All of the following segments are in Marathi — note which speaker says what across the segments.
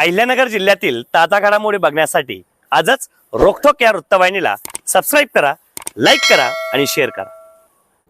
Speaker 1: अहिल्यानगर जिल्ह्यातील ताजा घडामोडी बघण्यासाठी आजच रोखोक या वृत्तवाहिनीला सबस्क्राईब करा लाईक करा आणि शेअर करा.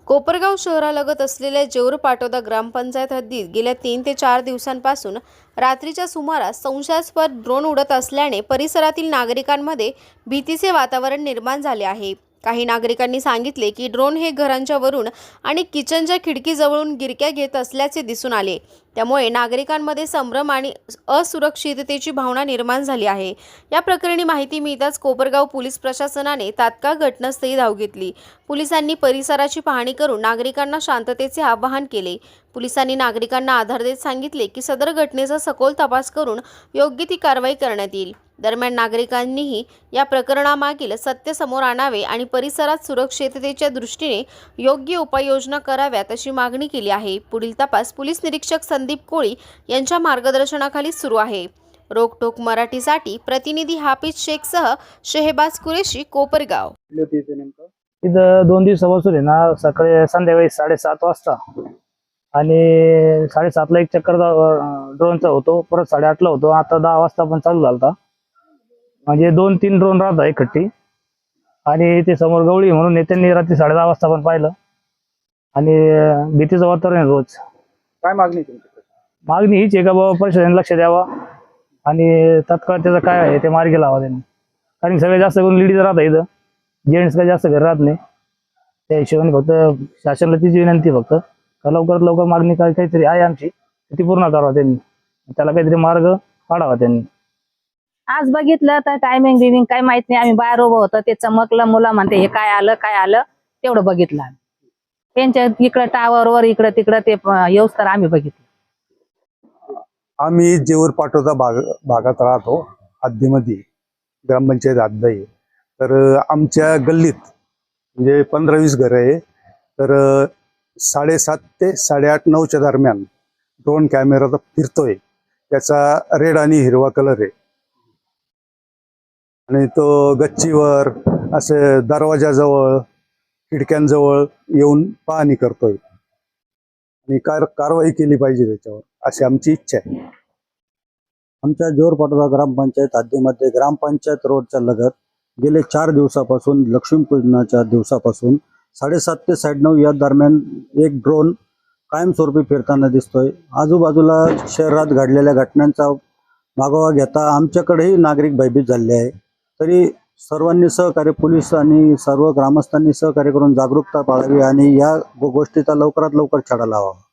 Speaker 2: कोपरगाव शहरालगत असलेल्या जेऊर पाटोदा ग्रामपंचायत हद्दीत गेल्या तीन ते चार दिवसांपासून रात्रीच्या सुमारास संशयास्पद ड्रोन उडत असल्याने परिसरातील नागरिकांमध्ये भीतीचे वातावरण निर्माण झाले आहे. काही नागरिकांनी सांगितले की ड्रोन हे घरांच्या वरून आणि किचनच्या खिडकीजवळून गिरक्या घेत असल्याचे दिसून आले. त्यामुळे नागरिकांमध्ये संभ्रम आणि असुरक्षिततेची भावना निर्माण झाली आहे. या प्रकरणी माहिती मिळताच कोपरगाव पोलीस प्रशासनाने तात्काळ घटनास्थळी धाव घेतली. पोलिसांनी परिसराची पाहणी करून नागरिकांना शांततेचे आवाहन केले. पोलिसांनी नागरिकांना आधार देत सांगितले की सदर घटनेचा सखोल तपास करून योग्य ती कारवाई करण्यात येईल. दरम्यान नागरिकांनीही या प्रकरणामागील सत्य समोर आणावे आणि परिसरात सुरक्षिततेच्या दृष्टीने योग्य उपाययोजना कराव्यात अशी मागणी केली आहे. पुढील तपास पोलीस निरीक्षक संदीप कोळी यांच्या मार्गदर्शनाखाली सुरू आहे. रोकटोक मराठीसाठी प्रतिनिधी हाफिज शेखसह शेहबाज कुरेशी कोपरगाव.
Speaker 3: तिथं दोन दिवसापासून आहे ना सकाळी संध्याकाळी साडेसात वाजता. आणि साडेसातला एक चक्कर ड्रोनचा होतो परत साडेआठला होतो. आता दहा वाजता पण चालू झालता. म्हणजे दोन तीन ड्रोन राहत आहे खट्टी आणि ते समोर गवळी म्हणून आहे, त्यांनी रात्री साडे दहा वाजता पण पाहिलं. आणि भीतीचं वातावरण आहे रोज.
Speaker 4: काय मागणी तुमची
Speaker 3: मागणी हीच आहे का बाबा प्रशासन लक्ष द्यावा? आणि तत्काळ त्याचं काय आहे ते मार्गी लावा त्यांनी. कारण सगळे जास्त करून लेडीज राहतात इथं. जेंट्स काय जास्त घर राहत नाही. त्या हिशोबाने फक्त शासनाला तीच विनंती फक्त. का लवकरात लवकर मागणी काय काहीतरी आहे आमची. ती पूर्ण करावा त्यांनी. त्याला काहीतरी मार्ग काढावा त्यांनी.
Speaker 5: आज बघितलं तर टायमिंग बिमिंग काही माहीत नाही. आम्ही बाहेर उभं होतं ते चमकलं मुलं म्हणते हे काय आलं काय आलं? तेवढं बघितलं आम्ही. त्यांच्या इकडं टावरवर इकडं तिकडं ते येऊस तर आम्ही बघितलं.
Speaker 6: आम्ही जेवर पाटोदा भाग भागात राहतो हद्दीमध्ये ग्रामपंचायत हद्द आहे तर आमच्या गल्लीत म्हणजे पंधरा वीस घरं आहे. तर साडेसात ते साडेआठ नऊच्या दरम्यान ड्रोन कॅमेरा फिरतोय. त्याचा रेड आणि हिरवा कलर आहे. आणि तो गच्चीवर असे दरवाजाजवळ खिडक्यांजवळ येऊन पाहणी करतोय. आणि कार कारवाई केली पाहिजे त्याच्यावर अशी आमची इच्छा आहे.
Speaker 7: आमच्या जोरपाटोदा ग्रामपंचायत हद्दीमध्ये ग्रामपंचायत रोडच्या लगत गेले चार दिवसापासून लक्ष्मीपूजनाच्या दिवसापासून साडेसात ते साडेनऊ या दरम्यान एक ड्रोन कायमस्वरूपी फिरताना दिसतोय. आजूबाजूला शहरात घडलेल्या घटनांचा मागोवा घेता आमच्याकडेही नागरिक भयभीत झाले आहे तरी सर्वांनी सहकार्य पोलीस आणि सर्व ग्रामस्थांनी सहकार्य करून जागरूकता पाळावी आणि या गो- गोष्टीचा लवकरात लवकर छडा लावावा.